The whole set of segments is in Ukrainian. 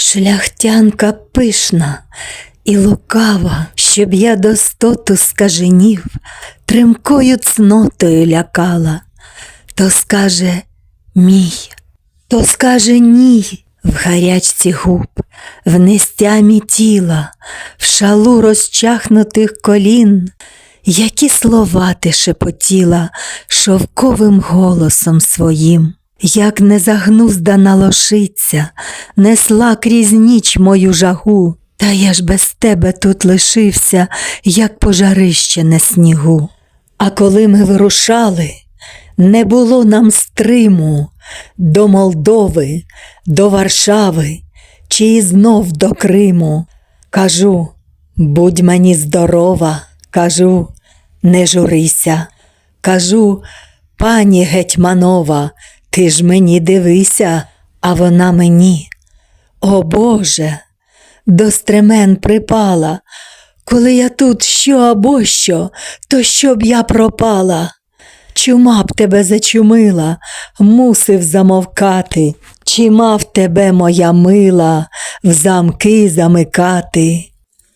Шляхтянка пишна і лукава, щоб я достоту скаженів, тримкою цнотою лякала, то скаже мій, то скаже ні в гарячці губ, в нестямі тіла, в шалу розчахнутих колін, які слова ти шепотіла шовковим голосом своїм. Як незагнуздана лошиця, несла крізь ніч мою жагу, та я ж без тебе тут лишився, як пожарище на снігу. А коли ми вирушали, не було нам стриму до Молдови, до Варшави чи і знов до Криму. Кажу, будь мені здорова, кажу, не журися, кажу, пані гетьманова, ти ж мені дивися, а вона мені. О Боже, до стремен припала, коли я тут що або що, то щоб я пропала. Чума б тебе зачумила, мусив замовкати, чи мав тебе моя мила в замки замикати.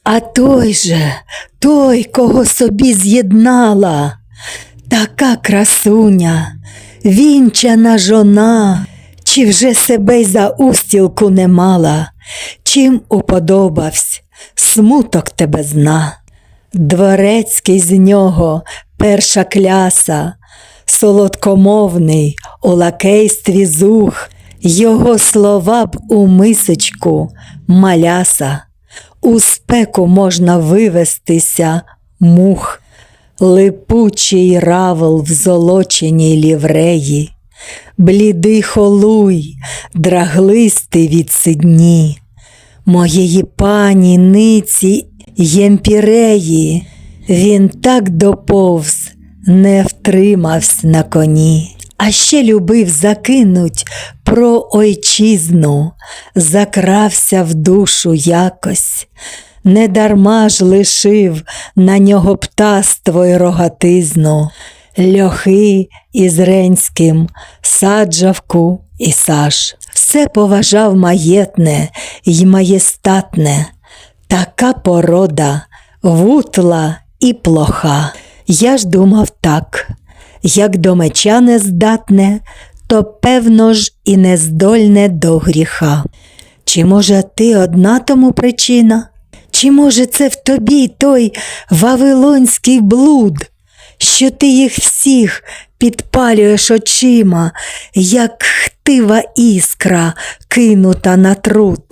А той же, той, кого собі з'єднала, така красуня, вінчана жона, чи вже себе й за устілку не мала, чим уподобавсь, смуток тебе зна. Дворецький з нього перша кляса, солодкомовний у лакействі зух, його слова б у мисочку маляса, у спеку можна вивестися мух, липучий равел в золоченій лівреї, блідий холуй, драглистий від сидні, моєї пані ниці ємпіреї, він так доповз, не втримавсь на коні. А ще любив закинуть про ойчизну, закрався в душу якось, недарма ж лишив на нього птаство й рогатизну, льохи із Ренським, саджавку і саж. Все поважав маєтне й маєстатне, така порода, вутла і плоха. Я ж думав так, як до меча не здатне, то певно ж і нездольне до гріха. Чи може ти одна тому причина? Чи може це в тобі той вавилонський блуд, що ти їх всіх підпалюєш очима, як хтива іскра, кинута на труд?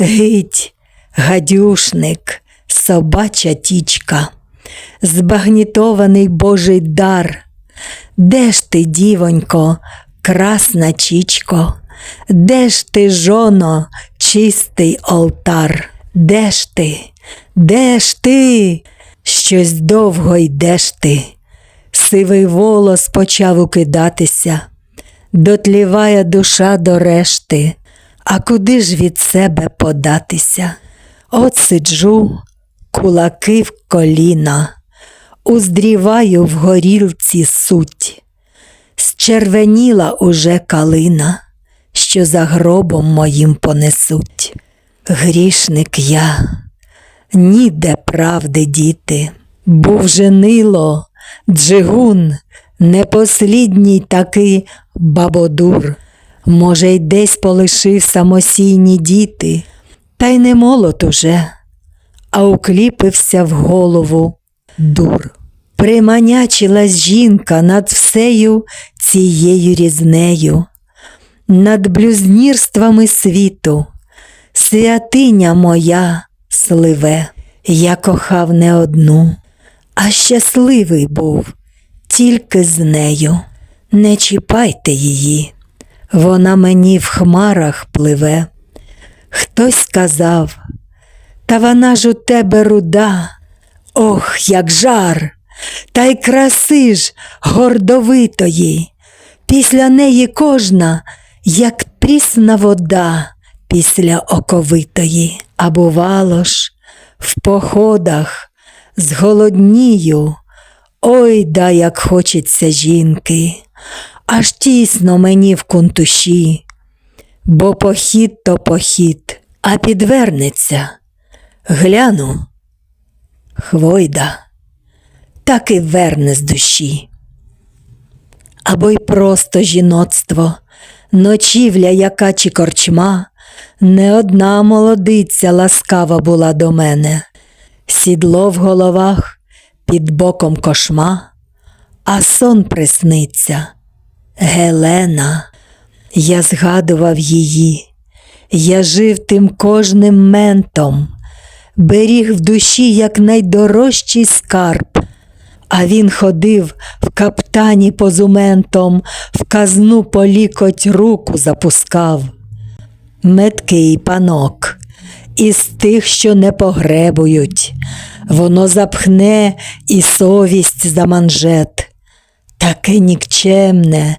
Гить, гадюшник, собача тічка, збагнітований Божий дар. Де ж ти, дівонько, красна чічко, де ж ти, жоно, чистий олтар? Де ж ти? Де ж ти? Щось довго йдеш ти. Сивий волос почав укидатися, дотліває душа до решти, а куди ж від себе податися? От сиджу, кулаки в коліна, уздріваю в горілці суть, Счервеніла уже калина, що за гробом моїм понесуть. Грішник я, ніде правди діти, був женило, джигун, непослідній таки бабодур. Може, й десь полишив самосійні діти, та й не молод уже, а укліпився в голову. Дур. Приманячилась жінка над всею цією різнею, над блюзнірствами світу, святиня моя сливе, я кохав не одну, а щасливий був тільки з нею. Не чіпайте її, вона мені в хмарах пливе. Хтось сказав, та вона ж у тебе руда, ох, як жар, та й краси ж гордовитої. Після неї кожна, як прісна вода після оковитої. А бувало ж, в походах зголоднію, ой да як хочеться жінки, аж тісно мені в кунтуші, бо похід то похід, а підвернеться, гляну, хвойда, так і верне з душі. Або й просто жіноцтво, ночівля, яка чи корчма, не одна молодиця ласкава була до мене, сідло в головах, під боком кошма, а сон присниться. Гелена, я згадував її, я жив тим кожним ментом, беріг в душі як найдорожчий скарб, а він ходив в каптані позументом, в казну по лікоть руку запускав. Меткий панок, із тих, що не погребують, воно запхне і совість за манжет. Таке нікчемне,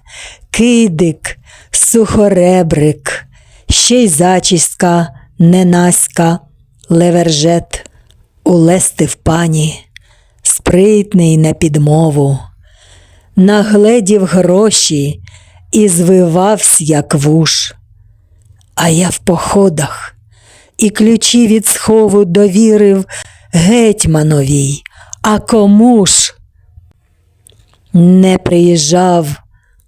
кидик, сухоребрик, ще й зачіска, ненаська, левержет, улести в пані, спритний на підмову, нагледів гроші і звивався, як вуш. А я в походах і ключі від схову довірив гетьмановій, а кому ж? Не приїжджав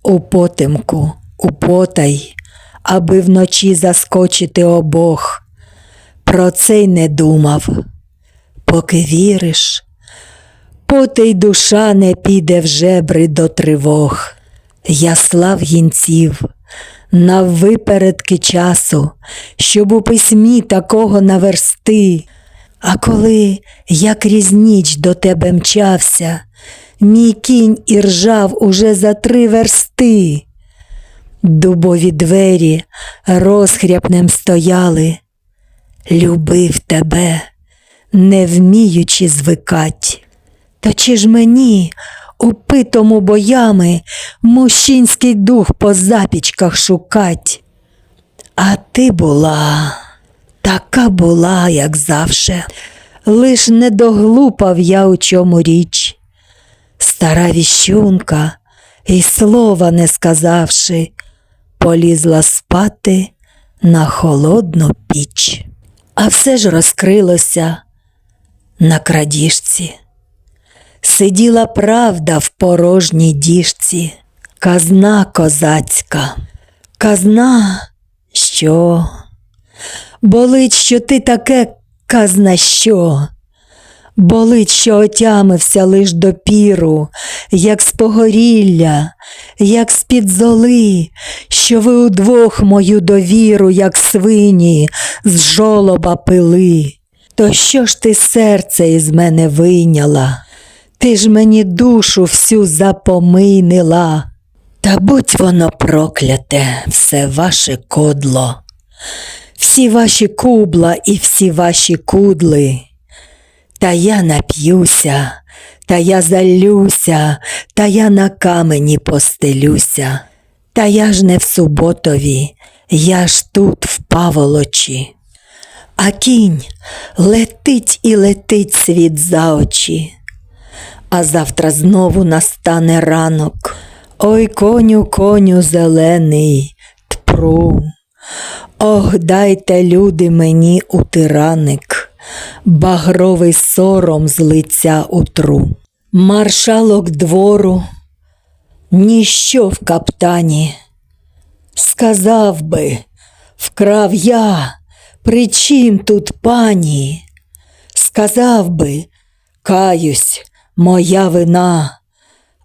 у потемку, у потай, аби вночі заскочити обох. Про це й не думав. Поки віриш, поти душа не піде в жебри до тривог. Я слав гінців на випередки часу, щоб у письмі такого наверсти. А коли я крізь ніч до тебе мчався, мій кінь іржав уже за три версти. Дубові двері розхряпнем стояли, любив тебе, не вміючи звикать. Та чи ж мені, упитому боями, мужчинський дух по запічках шукать? А ти була, така була, як завше, лиш не доглупав я у чому річ. Стара віщунка, і слова не сказавши, полізла спати на холодну піч. А все ж розкрилося на крадіжці. Сиділа правда в порожній діжці, казна козацька, казна, що? Болить, що ти таке казна що? Болить, що отямився лиш допіру, як з погорілля, як з-під золи, що ви удвох мою довіру, як свині, з жолоба пили. То що ж ти серце із мене вийняла? Ти ж мені душу всю запомийнила. Та будь воно прокляте, все ваше кодло, всі ваші кубла і всі ваші кудли. Та я нап'юся, та я залюся, та я на камені постелюся. Та я ж не в суботові, я ж тут в паволочі. А кінь летить і летить світ за очі. А завтра знову настане ранок. Ой, коню, коню зелений, тпру. Ох, дайте, люди, мені утираник, багровий сором з лиця утру. Маршалок двору, ніщо в каптані. Сказав би, вкрав я, при чим тут пані? Сказав би, каюсь, моя вина,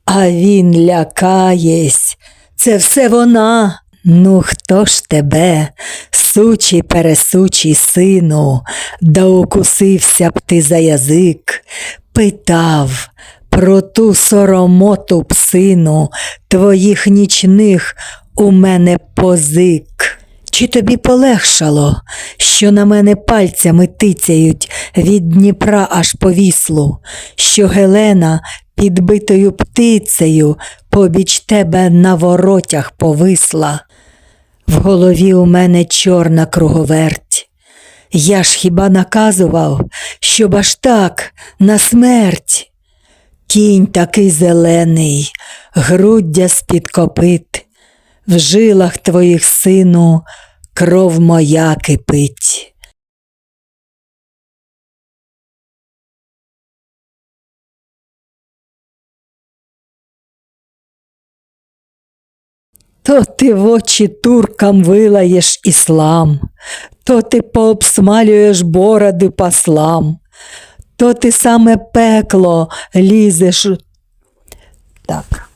а він лякаєсь, це все вона. Ну, хто ж тебе, сучий пересучий сину, да укусився б ти за язик, питав про ту соромоту псину твоїх нічних у мене позик. Чи тобі полегшало, що на мене пальцями тицяють від Дніпра аж по віслу, що Гелена підбитою птицею побіч тебе на воротях повисла? В голові у мене чорна круговерть. Я ж хіба наказував, щоб аж так на смерть. Кінь такий зелений, груддя з-під копит, в жилах твоїх, сину, кров моя кипить. То ти в очі туркам вилаєш іслам, то ти пообсмалюєш бороди послам, то ти саме пекло лізеш. Так.